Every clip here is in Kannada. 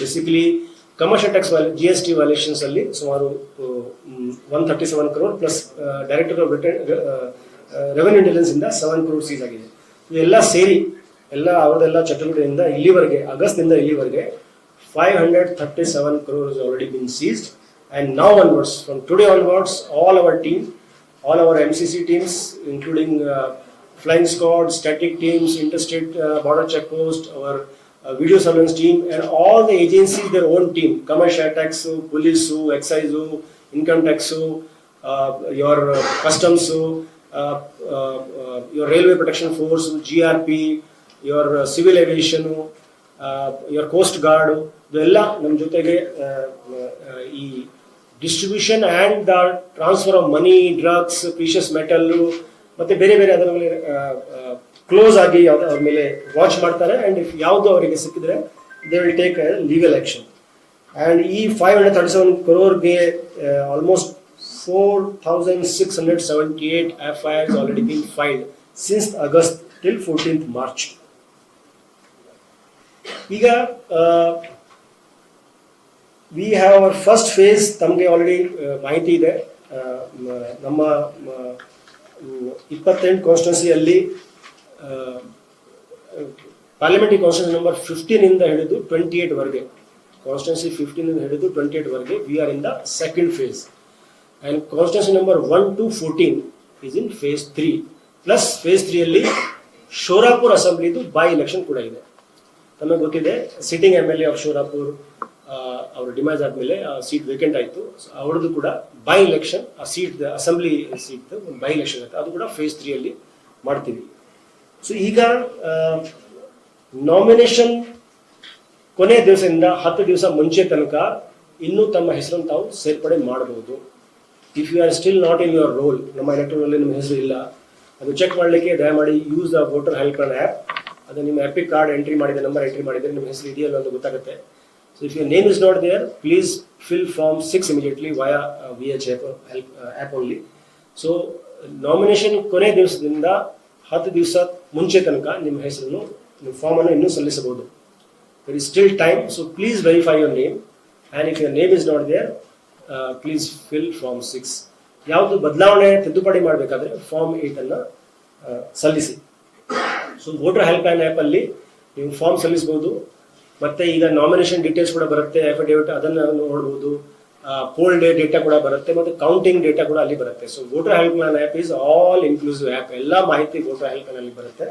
Basically commercial tax G S T violations ಅಲ್ಲಿ ಸುಮಾರು one thirty seven crore plus director of revenue intelligence ಇಂದ ಸೆವೆನ್ ಕ್ರೋರ್ ಸೀಸ್ ಆಗಿದೆ. ಇವೆಲ್ಲ ಸೇರಿ ಎಲ್ಲ ಅವರದೆಲ್ಲ ಚಟುವಟಿಕೆಯಿಂದ ಇಲ್ಲಿವರೆಗೆ ಆಗಸ್ಟ್ನಿಂದ ಇಲ್ಲಿವರೆಗೆ five hundred thirty seven crore already been seized and now onwards from today onwards all our team all our MCC C including teams flying squad, static teams, interstate interstate border check post our uh, the agencies their own team, commercial tax, police, excise, income tax, uh, your uh, customs, uh, uh, uh, your railway protection force, GRP, your uh, civil aviation, uh, your coast guard, ಇವೆಲ್ಲ ನಮ್ಮ ಜೊತೆಗೆ ಈ distribution and the transfer of money drugs precious metal ಮತ್ತು ಬೇರೆ ಬೇರೆ ಅದರ ಮೇಲೆ ಕ್ಲೋಸ್ ಆಗಿ ಯಾವ್ದು ಅವ್ರ ಮೇಲೆ ವಾಚ್ ಮಾಡ್ತಾರೆ ಅಂಡ್ ಇಫ್ ಯಾವುದು ಅವರಿಗೆ ಸಿಕ್ಕಿದ್ರೆ they will take legal action and ಈ five hundred thirty seven ಕ್ರೋರ್ಗೆ almost four thousand six hundred seventy eight F I R's already been filed since August till fourteenth March ಈಗ we have our first phase ತಮಗೆ ಆಲ್ರೆಡಿ ಮಾಹಿತಿ ಇದೆ. ನಮ್ಮ ಇಪ್ಪತ್ತೆಂಟು ಕಾನ್ಸ್ಟಿಟ್ಯೂನ್ಸಿಯಲ್ಲಿ ಪಾರ್ಲಿಮೆಂಟರಿ ಕಾನ್ಸ್ಟಿಟ್ಯೂನ್ಸಿ ನಂಬರ್ ಫಿಫ್ಟೀನ್ ಇಂದ ಹಿಡಿದು ಟ್ವೆಂಟಿ ಏಟ್ ವರೆಗೆ ಕಾನ್ಸ್ಟಿಟ್ಯೂನ್ಸಿ ಫಿಫ್ಟೀನ್ ಇಂದ ಹಿಡಿದು ಟ್ವೆಂಟಿ ಏಟ್ ವರೆಗೆ we are in the second phase and constituency number one to fourteen is in phase three plus phase ತ್ರೀಯಲ್ಲಿ Shorapur ಅಸೆಂಬ್ಲಿದು ಬೈ ಎಲೆಕ್ಷನ್ ಕೂಡ ಇದೆ. ತಮಗೆ ಗೊತ್ತಿದೆ sitting M L A of Shorapur ಅವರು ಡಿಮ್ಯಾಜ್ ಆದಮೇಲೆ ಆ ಸೀಟ್ ವೇಕೆಂಟ್ ಆಯಿತು. ಅವ್ರದ್ದು ಕೂಡ ಬೈ ಎಲೆಕ್ಷನ್ ಆ seat assembly seat by election ಆಯ್ತು. ಅದು ಕೂಡ ಫೇಸ್ ತ್ರೀಯಲ್ಲಿ ಮಾಡ್ತೀವಿ. ಸೊ ಈಗ ನಾಮಿನೇಷನ್ ಕೊನೆ ದಿವಸದಿಂದ ಹತ್ತು ದಿವಸ ಮುಂಚೆ ತನಕ ಇನ್ನೂ ತಮ್ಮ ಹೆಸರನ್ನು ತಾವು ಸೇರ್ಪಡೆ ಮಾಡಬಹುದು. If you are still not in your roll ನಮ್ಮ ಎಲೆಕ್ಟ್ರೋನಲ್ಲಿ ನಿಮ್ಮ ಹೆಸರು ಇಲ್ಲ, ಅದು ಚೆಕ್ ಮಾಡಲಿಕ್ಕೆ ದಯಮಾಡಿ use the voter help card app ಅದು ನಿಮ್ಮ ಎಪಿಕ್ ಕಾರ್ಡ್ ಎಂಟ್ರಿ ಮಾಡಿದ ನಂಬರ್ ಎಂಟ್ರಿ ಮಾಡಿದರೆ ನಿಮ್ಮ ಹೆಸರು ಇದೆಯಲ್ಲ ಅಂತ ಗೊತ್ತಾಗುತ್ತೆ. So if your name is not there please fill form six immediately via V H A help app only so nomination ಕೊನೆ ದಿವಸದಿಂದ ಹತ್ತು ದಿವಸ ಮುಂಚೆ ತನಕ ನಿಮ್ಮ ಹೆಸರನ್ನು, ನಿಮ್ಮ ಫಾರ್ಮನ್ನು ಇನ್ನೂ ಸಲ್ಲಿಸಬಹುದು. There is still time so please verify your name and if your name is not there please fill form six 6 ಯಾವುದು ಬದಲಾವಣೆ ತಿದ್ದುಪಡಿ ಮಾಡಬೇಕಾದ್ರೆ ಫಾರ್ಮ್ ಏಟನ್ನು ಅನ್ನ ಸಲ್ಲಿಸಿ. ಸೊ ವೋಟರ್ ಹೆಲ್ಪ್ ಲೈನ್ ಆ್ಯಪಲ್ಲಿ ನೀವು ಫಾರ್ಮ್ ಸಲ್ಲಿಸಬಹುದು. ಮತ್ತೆ ಈಗ ನಾಮಿನೇಷನ್ ಡೀಟೇಲ್ಸ್ ಕೂಡ ಬರುತ್ತೆ ಅಫಿಡೇವಿಟ್ ಅದನ್ನು ನೋಡಬಹುದು ಪೋಲ್ ಡೇ ಡೇಟಾ ಕೂಡ ಬರುತ್ತೆ ಮತ್ತೆ ಕೌಂಟಿಂಗ್ ಡೇಟಾ ಕೂಡ ಅಲ್ಲಿ ಬರುತ್ತೆ. So voter helpline app is all inclusive app ಎಲ್ಲ ಮಾಹಿತಿ ವೋಟರ್ ಹೆಲ್ಪ್ ಲೈನ್ ಅಲ್ಲಿ ಬರುತ್ತೆ.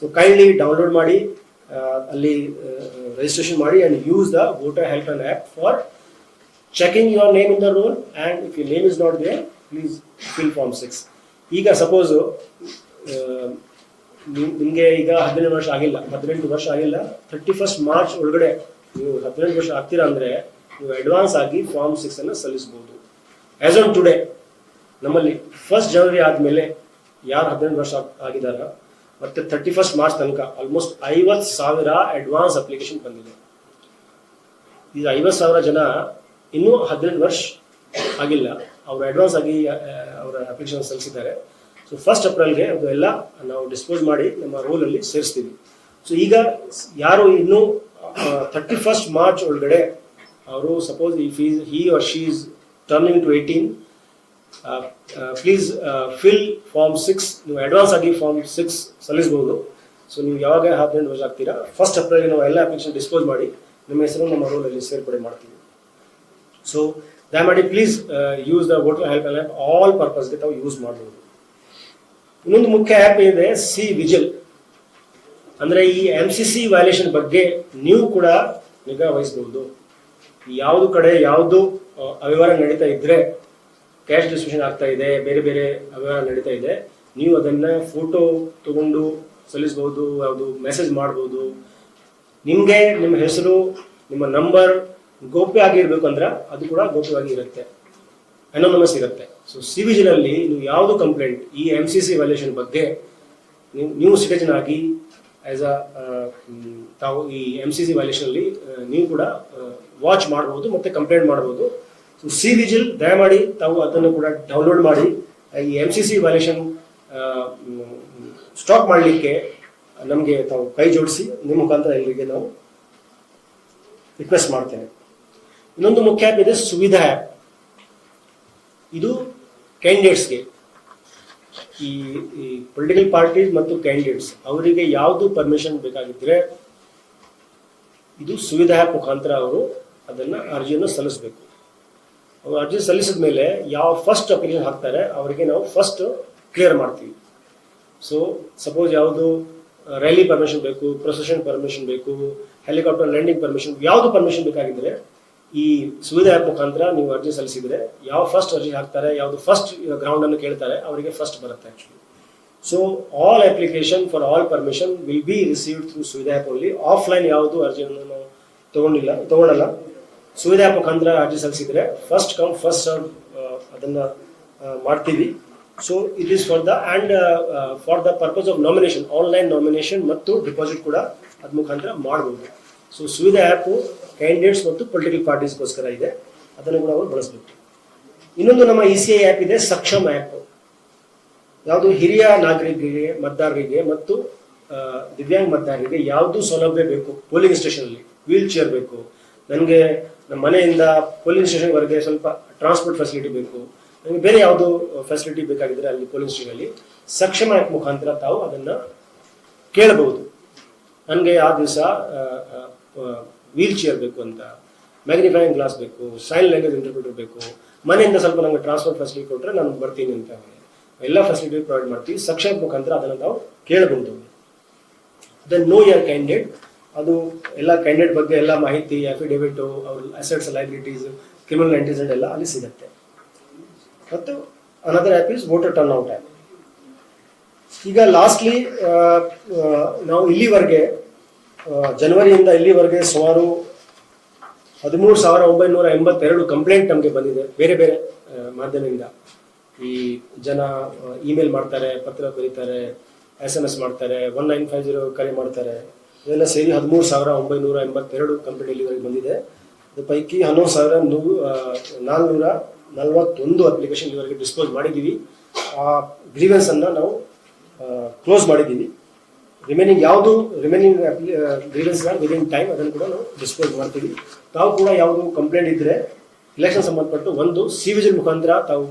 ಸೊ ಕೈಂಡ್ಲಿ ಡೌನ್ಲೋಡ್ ಮಾಡಿ ಅಲ್ಲಿ ರಿಜಿಸ್ಟ್ರೇಷನ್ ಮಾಡಿ and use the voter helpline app for checking your name in the roll and if you name is not there please fill form six ಈಗ ಸಪೋಸು ನಿಮಗೆ ಈಗ ಹದಿನೆಂಟು ವರ್ಷ ಆಗಿಲ್ಲ, ಹದಿನೆಂಟು ವರ್ಷ ಆಗಿಲ್ಲ ಥರ್ಟಿ ಫಸ್ಟ್ ಮಾರ್ಚ್ ಒಳಗಡೆ ನೀವು ಹದಿನೆಂಟು ವರ್ಷ ಆಗ್ತೀರಾ ಅಂದರೆ ನೀವು ಅಡ್ವಾನ್ಸ್ ಆಗಿ ಫಾರ್ಮ್ ಸಿಕ್ಸ್ ಅನ್ನು ಸಲ್ಲಿಸಬಹುದು ಆಸ್ ಆನ್ ಟುಡೇ ನಮ್ಮಲ್ಲಿ ಫಸ್ಟ್ ಜನವರಿ ಆದಮೇಲೆ ಯಾರು ಹದಿನೆಂಟು ವರ್ಷ ಆಗ್- ಆಗಿದಾರ ಮತ್ತೆ ತರ್ಟಿ ಫಸ್ಟ್ ಮಾರ್ಚ್ ತನಕ ಆಲ್ಮೋಸ್ಟ್ ಐವತ್ತು ಸಾವಿರ ಅಡ್ವಾನ್ಸ್ ಅಪ್ಲಿಕೇಶನ್ ಬಂದಿದೆ. ಈ ಐವತ್ತು ಸಾವಿರ ಜನ ಇನ್ನೂ ಹದಿನೆಂಟು ವರ್ಷ ಆಗಿಲ್ಲ. ಅವರು ಅಡ್ವಾನ್ಸ್ ಆಗಿ ಅವರ ಅಪ್ಲಿಕೇಶನ್ ಸಲ್ಲಿಸಿದ್ದಾರೆ. ಸೊ ಫಸ್ಟ್ ಏಪ್ರಿಲ್ಗೆ ಅದು ಎಲ್ಲ ನಾವು ಡಿಸ್ಪೋಸ್ ಮಾಡಿ ನಮ್ಮ ರೋಲಲ್ಲಿ ಸೇರಿಸ್ತೀವಿ. ಸೊ ಈಗ ಯಾರು ಇನ್ನೂ ಥರ್ಟಿ ಫಸ್ಟ್ ಮಾರ್ಚ್ ಒಳಗಡೆ ಅವರು suppose if is he or she is turning to eighteen please fill form six ನೀವು ಅಡ್ವಾನ್ಸ್ ಆಗಿ ಫಾರ್ಮ್ ಸಿಕ್ಸ್ ಸಲ್ಲಿಸ್ಬೋದು. ಸೊ ನೀವು ಯಾವಾಗ ಹದಿನೆಂಟು ವರ್ಷ ಆಗ್ತೀರಾ? ಫಸ್ಟ್ ಏಪ್ರಿಲ್ಗೆ ನಾವು ಎಲ್ಲ ಅಪ್ಲಿಕೇಶನ್ ಡಿಸ್ಪೋಸ್ ಮಾಡಿ, ನಿಮ್ಮ ಹೆಸರು, ನಮ್ಮ ರೋಲಲ್ಲಿ ಸೇರ್ಪಡೆ ಮಾಡ್ತೀವಿ. ಸೊ ದಯಮಾಡಿ please use the voter help app all ಪರ್ಪಸ್ಗೆ ತಾವು ಯೂಸ್ ಮಾಡ್ಬೋದು. ಇನ್ನೊಂದು ಮುಖ್ಯ ಆ್ಯಪ್ ಇದೆ ಸಿ ವಿಜಿಲ್ ಅಂದರೆ ಈ ಎಂ ಸಿ ಸಿ ವ್ಯಾಲ್ಯೂಷನ್ ಬಗ್ಗೆ ನೀವು ಕೂಡ ನಿಗಾ ವಹಿಸಬಹುದು ಯಾವುದು ಕಡೆ ಯಾವುದು ಅವ್ಯವಹಾರ ನಡೀತಾ ಇದ್ರೆ ಕ್ಯಾಶ್ ಡಿಸ್ಟ್ರಿಬ್ಯೂಷನ್ ಆಗ್ತಾ ಇದೆ, ಬೇರೆ ಬೇರೆ ಅವ್ಯವಹಾರ ನಡೀತಾ ಇದೆ, ನೀವು ಅದನ್ನ ಫೋಟೋ ತಗೊಂಡು ಸಲ್ಲಿಸಬಹುದು ಯಾವುದು ಮೆಸೇಜ್ ಮಾಡಬಹುದು ನಿಮಗೆ ನಿಮ್ಮ ಹೆಸರು, ನಿಮ್ಮ ನಂಬರ್ ಗೌಪ್ಯ ಆಗಿರ್ಬೇಕು ಅಂದ್ರೆ ಅದು ಕೂಡ ಗೌಪ್ಯವಾಗಿ ಇರುತ್ತೆ. ಅನೋನಮಸ್ ಇರುತ್ತೆ. ಸೊ ಸಿ ವಿಜಿಲಲ್ಲಿ ನೀವು ಯಾವುದು ಕಂಪ್ಲೇಂಟ್ ಈ ಎಂ ಸಿ ಸಿ ವ್ಯಾಲ್ಯೂಷನ್ ಬಗ್ಗೆ ನೀವು ಸಿಟಿಜನ್ ಆಗಿ ಆಸ್ ಅ ತಾವು ಈ ಎಂ ಸಿ ಸಿ ವ್ಯಾಲ್ಯೂಷನಲ್ಲಿ ನೀವು ಕೂಡ ವಾಚ್ ಮಾಡ್ಬೋದು ಮತ್ತೆ ಕಂಪ್ಲೇಂಟ್ ಮಾಡ್ಬೋದು. ಸೊ ಸಿ ವಿಜಿಲ್ ದಯಮಾಡಿ ತಾವು ಅದನ್ನು ಕೂಡ ಡೌನ್ಲೋಡ್ ಮಾಡಿ. ಈ M C C violation stop ಮಾಡಲಿಕ್ಕೆ ನಮಗೆ ತಾವು ಕೈ ಜೋಡಿಸಿ, ನಿಮ್ಮ ಮುಖಾಂತರ ಇಲ್ಲಿಗೆ ನಾವು ರಿಕ್ವೆಸ್ಟ್ ಮಾಡ್ತೇನೆ. ಇನ್ನೊಂದು ಮುಖ್ಯ ಆ್ಯಪ್ ಇದೆ ಸುವಿಧಾ ಆ್ಯಪ್ ಇದು ಕ್ಯಾಂಡಿಡೇಟ್ಸ್ಗೆ ಈ ಈ ಪೊಲಿಟಿಕಲ್ ಪಾರ್ಟೀಸ್ ಮತ್ತು ಕ್ಯಾಂಡಿಡೇಟ್ಸ್ ಅವರಿಗೆ ಯಾವುದು ಪರ್ಮಿಷನ್ ಬೇಕಾಗಿದ್ದರೆ, ಇದು ಸುವಿಧಾ ಆ್ಯಪ್ ಮುಖಾಂತರ ಅವರು ಅದನ್ನು ಅರ್ಜಿಯನ್ನು ಸಲ್ಲಿಸಬೇಕು. ಅವರು ಅರ್ಜಿ ಸಲ್ಲಿಸಿದ ಮೇಲೆ ಯಾವ ಫಸ್ಟ್ ಅಪ್ಲಿಕೇಶನ್ ಹಾಕ್ತಾರೆ, ಅವರಿಗೆ ನಾವು ಫಸ್ಟ್ ಕ್ಲಿಯರ್ ಮಾಡ್ತೀವಿ. ಸೊ ಸಪೋಸ್ ಯಾವುದು ರೈಲಿ ಪರ್ಮಿಷನ್ ಬೇಕು ಪ್ರೊಸೆಷನ್ ಪರ್ಮಿಷನ್ ಬೇಕು ಹೆಲಿಕಾಪ್ಟರ್ ಲ್ಯಾಂಡಿಂಗ್ ಪರ್ಮಿಷನ್ ಯಾವುದು ಪರ್ಮಿಷನ್ ಬೇಕಾಗಿದ್ರೆ ಈ ಸುವಿಧಾ ಆ್ಯಪ್ ಮುಖಾಂತರ ನೀವು ಅರ್ಜಿ ಸಲ್ಲಿಸಿದರೆ, ಯಾವ ಫಸ್ಟ್ ಅರ್ಜಿ ಹಾಕ್ತಾರೆ, ಯಾವುದು ಫಸ್ಟ್ ಗ್ರೌಂಡ್ ಅನ್ನು ಕೇಳ್ತಾರೆ, ಅವರಿಗೆ ಫಸ್ಟ್ ಬರುತ್ತೆ actually so all application for all permission will be received through Suvidha app only offline ಯಾವುದು ಅರ್ಜಿಯನ್ನು ನಾವು ತಗೊಂಡಿಲ್ಲ ತಗೊಳ್ಳಲ್ಲ ಸುವಿಧಾ ಅಂದ್ರೆ ಅರ್ಜಿ ಸಲ್ಲಿಸಿದ್ರೆ ಫಸ್ಟ್ ಕಮ್ ಫಸ್ಟ್ ಸರ್ವ್ ಅದನ್ನ ಮಾಡ್ತೀವಿ. So it is for the and for the purpose of nomination online nomination ಮತ್ತು ಡಿಪಾಸಿಟ್ ಕೂಡ ಅದ್ ಮುಖಾಂತರ ಮಾಡಬಹುದು ಸೊ ಸುವಿಧಾ ಆ್ಯಪು ಕ್ಯಾಂಡಿಡೇಟ್ಸ್ ಮತ್ತು ಪೊಲಿಟಿಕಲ್ ಪಾರ್ಟೀಸ್ಗೋಸ್ಕರ ಇದೆ. ಅದನ್ನು ಕೂಡ ಅವರು ಬಳಸಬೇಕು. ಇನ್ನೊಂದು ನಮ್ಮ ಇ ಸಿ ಐ ಆ್ಯಪ್ ಇದೆ ಸಕ್ಷಮ್ ಆ್ಯಪ್ ಯಾವುದು ಹಿರಿಯ ನಾಗರಿಕರಿಗೆ, ಮತದಾರರಿಗೆ ಮತ್ತು ದಿವ್ಯಾಂಗ ಮತದಾರರಿಗೆ ಯಾವುದು ಸೌಲಭ್ಯ ಬೇಕು, ಪೋಲಿಂಗ್ ಸ್ಟೇಷನಲ್ಲಿ ವೀಲ್ ಚೇರ್ ಬೇಕು, ನನಗೆ ನಮ್ಮ ಮನೆಯಿಂದ ಪೊಲೀಸ್ ಸ್ಟೇಷನ್ವರೆಗೆ ಸ್ವಲ್ಪ ಟ್ರಾನ್ಸ್ಪೋರ್ಟ್ ಫೆಸಿಲಿಟಿ ಬೇಕು. ನಮಗೆ ಬೇರೆ ಯಾವುದು ಫೆಸಿಲಿಟಿ ಬೇಕಾಗಿದ್ರೆ ಅಲ್ಲಿ ಪೊಲೀಸ್ ಸ್ಟೇಷನಲ್ಲಿ ಸಕ್ಷಮ ಆ್ಯಪ್ ಮುಖಾಂತರ ತಾವು ಅದನ್ನು ಕೇಳಬಹುದು. ನನಗೆ ಆ ದಿವಸ ವೀಲ್ ಚೇರ್ ಬೇಕು ಅಂತ ಮ್ಯಾಗ್ನಿಫೈಯಿಂಗ್ ಗ್ಲಾಸ್ ಬೇಕು ಸೈನ್ ಲ್ಯಾಂಗ್ವೇಜ್ ಇಂಟರ್ಪ್ರಿಟರ್ ಬೇಕು, ಮನೆಯಿಂದ ಸ್ವಲ್ಪ ನಮಗೆ ಟ್ರಾನ್ಸ್ಪೋರ್ಟ್ ಫೆಸಿಲಿಟಿ ಕೊಟ್ಟರೆ ನಾನು ಬರ್ತೀನಿ ಅಂತ ಎಲ್ಲ ಫೆಸಿಲಿಟಿ ಪ್ರೊವೈಡ್ ಮಾಡ್ತೀವಿ. ಸಕ್ಷಮ ಮುಖಾಂತರ ಅದನ್ನು ತಾವು ಕೇಳಬಹುದು. ದೆನ್ ನೋ ಯರ್ ಕ್ಯಾಂಡಿಡೇಟ್ ಅದು ಎಲ್ಲ ಕ್ಯಾಂಡಿಡೇಟ್ ಬಗ್ಗೆ ಎಲ್ಲ ಮಾಹಿತಿ ಅಫಿಡೇವಿಟ್ ಅವ್ರ ಅಸೆಟ್ಸ್ ಲೈಬ್ರಿಟೀಸ್ ಕ್ರಿಮಿನಲ್ ಎಂಟಿಸೆಂಟ್ ಎಲ್ಲ ಅಲ್ಲಿ ಸಿಗುತ್ತೆ. ಮತ್ತು another app is voter turnout app ಈಗ ಲಾಸ್ಟ್ಲಿ ನಾವು ಇಲ್ಲಿವರೆಗೆ ಜನವರಿಯಿಂದ ಇಲ್ಲಿವರೆಗೆ ಸುಮಾರು ಹದಿಮೂರು ಸಾವಿರ ಒಂಬೈನೂರ ಎಂಬತ್ತೆರಡು ಕಂಪ್ಲೇಂಟ್ ನಮಗೆ ಬಂದಿದೆ. ಬೇರೆ ಬೇರೆ ಮಾಧ್ಯಮದಿಂದ. ಈ ಜನ ಇಮೇಲ್ ಮಾಡ್ತಾರೆ, ಪತ್ರ ಬರೀತಾರೆ ಎಸ್ ಎಂ ಎಸ್ ಮಾಡ್ತಾರೆ ಒನ್ ನೈನ್ ಫೈವ್ ಜೀರೋ ಕರೆ ಮಾಡ್ತಾರೆ. ಇದೆಲ್ಲ ಸೇರಿ ಹದಿಮೂರು ಸಾವಿರ ಒಂಬೈನೂರ ಎಂಬತ್ತೆರಡು ಕಂಪ್ಲೇಂಟ್ ಡೆಲಿವರಿ ಬಂದಿದೆ. ಅದ್ರ ಪೈಕಿ ಹನ್ನೊಂದು ಸಾವಿರ ನೂರು ನಾಲ್ನೂರ ನಲವತ್ತೊಂದು ಅಪ್ಲಿಕೇಶನ್ ಇವರಿಗೆ ಡಿಸ್ಪೋಸ್ ಮಾಡಿದ್ದೀವಿ. ಆ ಗ್ರೀವೆನ್ಸ್ ಅನ್ನ ನಾವು ಕ್ಲೋಸ್ ಮಾಡಿದ್ದೀವಿ. ರಿಮೈನಿಂಗ್ ಯಾವುದು ರಿಮೈನಿಂಗ್ ಗ್ರೀವೆನ್ಸ್ ವಿದಿನ್ ಟೈಮ್ ಅದನ್ನು ಕೂಡ ನಾವು ಡಿಸ್ಪೋಸ್ ಮಾಡ್ತೀವಿ. ತಾವು ಕೂಡ ಯಾವುದು ಕಂಪ್ಲೇಂಟ್ ಇದ್ರೆ ಇಲೆಕ್ಷನ್ ಸಂಬಂಧಪಟ್ಟು ಒಂದು ಸಿ ವಿಜಿಲ್ ಮುಖಾಂತರ ತಾವು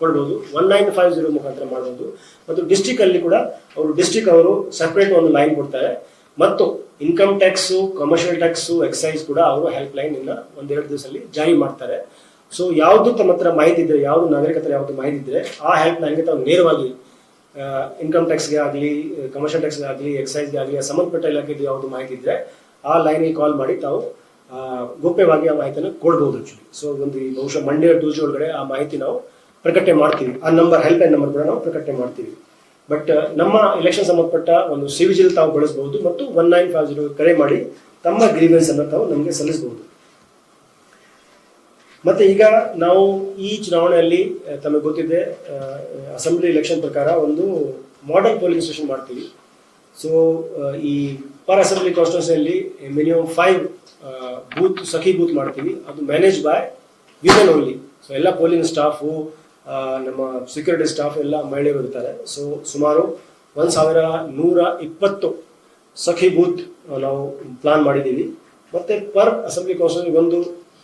ಕೊಡ್ಬೋದು ಒನ್ ನೈನ್ ಫೈವ್ ಜೀರೋ ಮುಖಾಂತರ ಮಾಡ್ಬೋದು. ಮತ್ತು ಡಿಸ್ಟಿಕ್ ಅಲ್ಲಿ ಕೂಡ ಅವರು ಡಿಸ್ಟಿಕ್ ಅವರು ಸಪ್ರೇಟ್ ಒಂದು ಲೈನ್ ಕೊಡ್ತಾರೆ. ಮತ್ತು income tax commercial tax excise ಕೂಡ ಅವರು ಹೆಲ್ಪ್ ಲೈನ್ ಇನ್ನ ಒಂದೆರಡು ದಿವಸದಲ್ಲಿ ಜಾರಿ ಮಾಡ್ತಾರೆ. ಸೊ ಯಾವುದು ತಮ್ಮ ಹತ್ರ ಮಾಹಿತಿ ಇದ್ರೆ, ಯಾವುದು ನಾಗರಿಕತರ ಯಾವುದು ಮಾಹಿತಿ ಇದ್ರೆ, ಆ ಹೆಲ್ಪ್ ಲೈನ್ಗೆ ತಾವು ನೇರವಾಗಿ ಇನ್ಕಮ್ ಟ್ಯಾಕ್ಸ್ಗೆ ಆಗಲಿ ಕಮರ್ಷಿಯಲ್ ಟ್ಯಾಕ್ಸ್ಗೆ ಆಗಲಿ ಎಕ್ಸೈಸ್ಗೆ ಆಗಲಿ ಸಂಬಂಧಪಟ್ಟ ಇಲಾಖೆದು ಯಾವುದು ಮಾಹಿತಿ ಇದ್ರೆ, ಆ ಲೈನಿಗೆ ಕಾಲ್ ಮಾಡಿ ತಾವು ಗೋಪ್ಯವಾಗಿ ಆ ಮಾಹಿತಿಯನ್ನು ಕೊಡ್ಬೋದು ಆಕ್ಚುಲಿ ಸೊ ಒಂದು ಈ ಬಹುಶಃ ಮಂಡೇ ಟ್ಯೂಸ್ಡೇ ಒಳಗಡೆ ಆ ಮಾಹಿತಿ ನಾವು ಪ್ರಕಟಣೆ ಮಾಡ್ತೀವಿ. ಆ ನಂಬರ್ ಹೆಲ್ಪ್ ಲೈನ್ ನಂಬರ್ ಕೂಡ ನಾವು ಪ್ರಕಟಣೆ ಮಾಡ್ತೀವಿ. ಬಟ್ ನಮ್ಮ ಎಲೆಕ್ಷನ್ ಸಂಬಂಧಪಟ್ಟ ಒಂದು ಸಿವಿಜಿಲ್ ತಾವು ಬಳಸಬಹುದು ಮತ್ತು ಒನ್ ನೈನ್ ಫೈವ್ ಜೀರೋ ಕರೆ ಮಾಡಿ ತಮ್ಮ ಗ್ರೀವೆನ್ಸ್ ಅನ್ನು ತಾವು ನಮಗೆ ಸಲ್ಲಿಸಬಹುದು. ಮತ್ತೆ ಈಗ ನಾವು ಈ ಚುನಾವಣೆಯಲ್ಲಿ ತಮಗೆ ಗೊತ್ತಿದೆ ಅಸೆಂಬ್ಲಿ ಎಲೆಕ್ಷನ್ ಪ್ರಕಾರ ಒಂದು ಮಾಡರ್ನ್ ಪೋಲಿಂಗ್ ಸ್ಟೇಷನ್ ಮಾಡ್ತೀವಿ. ಸೊ ಈ per assembly ಕಾನ್ಸ್ಟಿಟ್ಯೂನ್ಸಿಯಲ್ಲಿ minimum five booth Sakhi booth ಮಾಡ್ತೀವಿ. ಅದು manage by women only so ಎಲ್ಲ ಪೋಲಿಂಗ್ ಸ್ಟಾಫು ನಮ್ಮ ಸೆಕ್ಯೂರಿಟಿ ಸ್ಟಾಫ್ ಎಲ್ಲ ಮಹಿಳೆಯರು ಇರ್ತಾರೆ. ಸೊ ಸುಮಾರು ಒಂದು ಸಾವಿರ ನೂರ ಇಪ್ಪತ್ತು ಸಖಿ ಬೂತ್ ನಾವು ಪ್ಲಾನ್ ಮಾಡಿದ್ದೀವಿ ಮತ್ತು ಪರ್ ಅಸೆಂಬ್ಲಿ ಕೌನ್ಸಿಲ್ ಒಂದು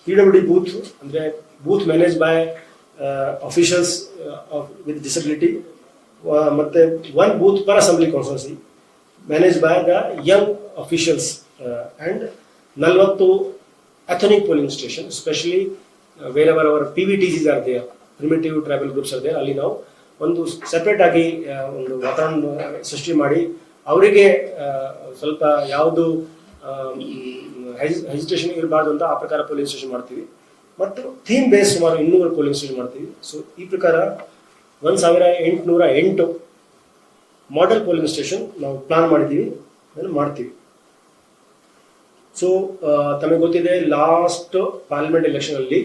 ಪಿ ಡಬ್ಲ್ಯೂ ಡಿ ಬೂತ್ ಅಂದರೆ booth manage by officials with disability ಮತ್ತು one booth per assembly constituency manage by the young officials and ನಲವತ್ತು ethnic polling station specially where our P V T Cs are there primitive tribal groups ಇದೆ ಅಲ್ಲಿ ನಾವು ಒಂದು ಸೆಪ್ರೇಟ್ ಆಗಿ ಒಂದು ವಾತಾವರಣ ಸೃಷ್ಟಿ ಮಾಡಿ, ಅವರಿಗೆ ಸ್ವಲ್ಪ ಯಾವುದು ಹೆಜಿಟೇಷನ್ ಇರಬಾರ್ದು ಅಂತ ಆ ಪ್ರಕಾರ ಪೋಲಿಂಗ್ ಸ್ಟೇಷನ್ ಮಾಡ್ತೀವಿ. ಮತ್ತು ಥೀಮ್ ಬೇಸ್ ಸುಮಾರು ಇನ್ನೂರು ಪೋಲಿಂಗ್ ಸ್ಟೇಷನ್ ಮಾಡ್ತೀವಿ. ಸೊ ಈ ಪ್ರಕಾರ ಒಂದು ಸಾವಿರ ಎಂಟುನೂರ ಎಂಟು ಮಾಡೆಲ್ ಪೋಲಿಂಗ್ ಸ್ಟೇಷನ್ ನಾವು ಪ್ಲಾನ್ ಮಾಡಿದ್ದೀವಿ. ಅದನ್ನು ಮಾಡ್ತೀವಿ. ಸೊ ತಮಗೆ ಗೊತ್ತಿದೆ ಲಾಸ್ಟ್ ಪಾರ್ಲಿಮೆಂಟ್ ಎಲೆಕ್ಷನ್ ಅಲ್ಲಿ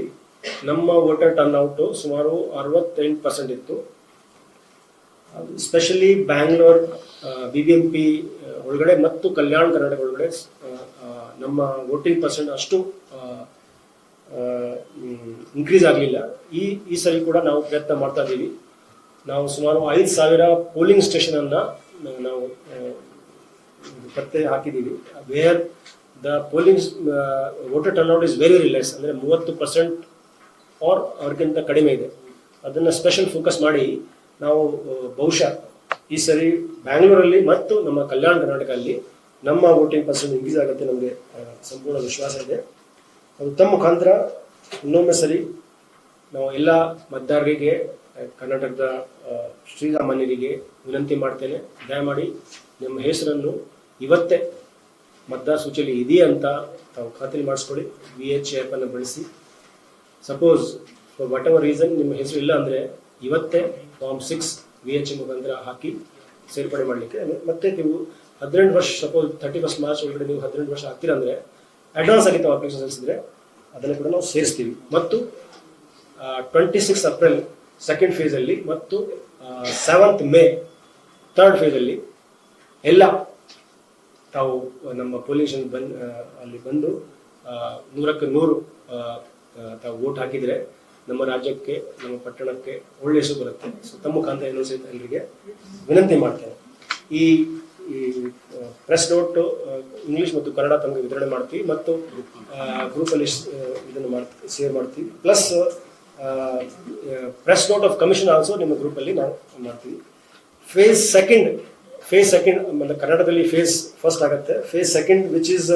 ನಮ್ಮ ವೋಟರ್ ಟರ್ನ್ ಔಟ್ ಸುಮಾರು ಅರವತ್ತೆಂಟು ಪರ್ಸೆಂಟ್ ಇತ್ತು. Specially Bangalore B B M P ಒಳಗಡೆ ಮತ್ತು ಕಲ್ಯಾಣ ಕರ್ನಾಟಕ ಒಳಗಡೆ ನಮ್ಮ ವೋಟಿಂಗ್ ಪರ್ಸೆಂಟ್ ಅಷ್ಟು ಇನ್ಕ್ರೀಸ್ ಆಗಲಿಲ್ಲ. ಈ ಈ ಸರಿ ಕೂಡ ನಾವು ಪ್ರಯತ್ನ ಮಾಡ್ತಾ ಇದ್ದೀವಿ. ನಾವು ಸುಮಾರು ಐದು ಸಾವಿರ ಪೋಲಿಂಗ್ ಸ್ಟೇಷನ್ ಅನ್ನ ನಾವು ಪತ್ತೆ ಹಾಕಿದ್ದೀವಿ. Where the polling voter turnout is very ರಿಲೆಸ್ ಅಂದರೆ ಮೂವತ್ತು ಪರ್ಸೆಂಟ್ ಆರ್ ಅವ್ರಿಗಿಂತ ಕಡಿಮೆ ಇದೆ. ಅದನ್ನು ಸ್ಪೆಷಲ್ ಫೋಕಸ್ ಮಾಡಿ ನಾವು ಬಹುಶಃ ಈ ಸರಿ ಬ್ಯಾಂಗ್ಳೂರಲ್ಲಿ ಮತ್ತು ನಮ್ಮ ಕಲ್ಯಾಣ ಕರ್ನಾಟಕದಲ್ಲಿ ನಮ್ಮ ವೋಟಿಂಗ್ ಪರ್ಸೆಂಟ್ ಇನ್ಕ್ರೀಸ್ ಆಗುತ್ತೆ ನಮಗೆ ಸಂಪೂರ್ಣ ವಿಶ್ವಾಸ ಇದೆ. ಅದು ತಮ್ಮ ಮುಖಾಂತರ ಇನ್ನೊಮ್ಮೆ ಸರಿ ನಾವು ಎಲ್ಲ ಮತದಾರರಿಗೆ ಕರ್ನಾಟಕದ ಶ್ರೀರಾಮನ್ಯರಿಗೆ ವಿನಂತಿ ಮಾಡ್ತೇನೆ. ದಯಮಾಡಿ ನಿಮ್ಮ ಹೆಸರನ್ನು ಇವತ್ತೇ ಮತದಾರ ಸೂಚಿಯಲ್ಲಿ ಇದೆಯಾ ಅಂತ ತಾವು ಖಾತ್ರಿ ಮಾಡಿಸ್ಕೊಳ್ಳಿ. ವಿ ಎಚ್ ಅನ್ನು ಬಳಸಿ. Suppose for whatever reason ನಿಮ್ಮ ಹೆಸರು ಇಲ್ಲ ಅಂದರೆ ಇವತ್ತೇ ಫಾರ್ಮ್ ಸಿಕ್ಸ್ ವಿ ಎಚ್ ಮುಖಾಂತರ ಹಾಕಿ ಸೇರ್ಪಡೆ ಮಾಡಲಿಕ್ಕೆ. ಮತ್ತೆ ನೀವು ಹದಿನೆಂಟು ವರ್ಷ ಸಪೋಸ್ ತರ್ಟಿ ಫಸ್ಟ್ ಮಾರ್ಚ್ ಒಳಗಡೆ ನೀವು ಹದಿನೆಂಟು ವರ್ಷ ಆಗ್ತೀರ ಅಂದರೆ ಅಡ್ವಾನ್ಸ್ ಆಗಿ ತಾವು ಅಪ್ಲಿಕೇಶನ್ ಸಲ್ಲಿಸಿದ್ರೆ ಅದನ್ನು ಕೂಡ ನಾವು ಸೇರಿಸ್ತೀವಿ. ಮತ್ತು ಟ್ವೆಂಟಿ ಸಿಕ್ಸ್ ಅಪ್ರಿಲ್ ಸೆಕೆಂಡ್ ಫೇಸಲ್ಲಿ ಮತ್ತು ಸೆವೆಂತ್ ಮೇ ಥರ್ಡ್ ಫೇಸಲ್ಲಿ ಎಲ್ಲ ತಾವು ನಮ್ಮ ಪೊಲೀಸ್ ಬಂದು ಅಲ್ಲಿ ಬಂದು ನೂರಕ್ಕೆ ನೂರು ತಾವು ವೋಟ್ ಹಾಕಿದರೆ ನಮ್ಮ ರಾಜ್ಯಕ್ಕೆ, ನಮ್ಮ ಪಟ್ಟಣಕ್ಕೆ ಒಳ್ಳೆ ಹೆಸರು ಬರುತ್ತೆ. ಸೊ ತಮ್ಮ ಕಾಂತ ಸಹಿತ ಎಲ್ಲರಿಗೆ ವಿನಂತಿ ಮಾಡ್ತೇನೆ. ಈ ಈ ಪ್ರೆಸ್ ನೋಟ್ ಇಂಗ್ಲಿಷ್ ಮತ್ತು ಕನ್ನಡ ತಮಗೆ ವಿತರಣೆ ಮಾಡ್ತೀವಿ ಮತ್ತು ಗ್ರೂಪಲ್ಲಿ ಇದನ್ನು ಮಾಡ್ತೀವಿ. ಶೇರ್ ಮಾಡ್ತೀವಿ plus press note of commission also ನಿಮ್ಮ ಗ್ರೂಪಲ್ಲಿ ನಾವು ಮಾಡ್ತೀವಿ. ಫೇಸ್ ಸೆಕೆಂಡ್ ಫೇಸ್ ಸೆಕೆಂಡ್ ಮತ್ತು ಕನ್ನಡದಲ್ಲಿ ಫೇಸ್ ಫಸ್ಟ್ ಆಗುತ್ತೆ. Phase second which is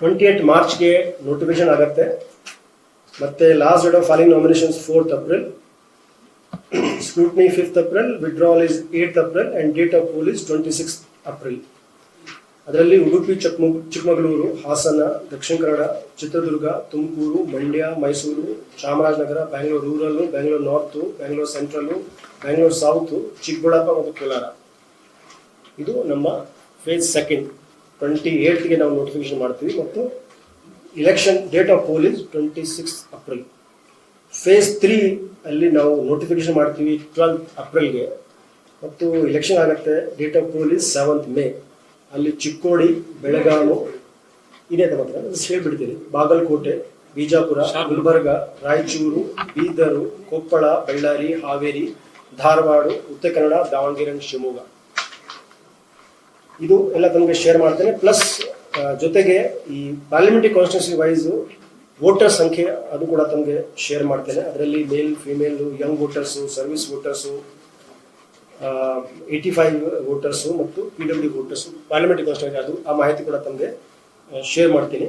twenty eight ಮಾರ್ಚ್ಗೆ notification ಆಗುತ್ತೆ. ಮತ್ತೆ last date of filing nominations fourth April scrutiny fifth April withdrawal is eight April and date of poll is twenty six April ಅದರಲ್ಲಿ Udupi ಚಿಕ್ಕಮ Chikkamagaluru, Hassan, Dakshina Kannada, Chitradurga, Tumakuru, Mandya, Mysuru, Chamarajanagar Bangalore rural Bangalore north Bangalore central Bangalore south Chikkaballapur ಮತ್ತು ಕೋಲಾರ. ಇದು ನಮ್ಮ ಫೇಸ್ ಸೆಕೆಂಡ್ ಟ್ವೆಂಟಿ ಏಟ್ಗೆ ನಾವು ನೋಟಿಫಿಕೇಶನ್ ಮಾಡ್ತೀವಿ ಮತ್ತು election date of poll is twenty six April phase three ಅಲ್ಲಿ ನಾವು ನೋಟಿಫಿಕೇಶನ್ ಮಾಡ್ತೀವಿ ಟ್ವೆಲ್ತ್ ಅಪ್ರಿಲ್ಗೆ ಮತ್ತು ಇಲೆಕ್ಷನ್ ಆಗುತ್ತೆ date of poll is seventh May ಅಲ್ಲಿ ಚಿಕ್ಕೋಡಿ ಬೆಳಗಾವಿ ಇದೆ ಮಾತ್ರ. ಹೇಳ್ಬಿಡ್ತೀನಿ. ಬಾಗಲಕೋಟೆ ಬಿಜಾಪುರ ಗುಲ್ಬರ್ಗ ರಾಯಚೂರು ಬೀದರು ಕೊಪ್ಪಳ ಬಳ್ಳಾರಿ ಹಾವೇರಿ ಧಾರವಾಡ ಉತ್ತರ ಕನ್ನಡ ದಾವಣಗೆರೆ ಶಿವಮೊಗ್ಗ. ಇದು ಎಲ್ಲ ತಮಗೆ ಶೇರ್ ಮಾಡ್ತೇನೆ. ಪ್ಲಸ್ ಜೊತೆಗೆ ಈ ಪಾರ್ಲಿಮೆಂಟರಿ ಕಾನ್ಸ್ಟಿಟ್ಯೂನ್ಸಿ ವೈಸ್ ವೋಟರ್ ಸಂಖ್ಯೆ ಅದು ಕೂಡ ತಮಗೆ ಶೇರ್ ಮಾಡ್ತೇನೆ. ಅದರಲ್ಲಿ male female young voters service voters eighty five voters ಮತ್ತು P W voters parliamentary constituency ಅದು ಆ ಮಾಹಿತಿ ಕೂಡ ತಮಗೆ ಶೇರ್ ಮಾಡ್ತೀನಿ.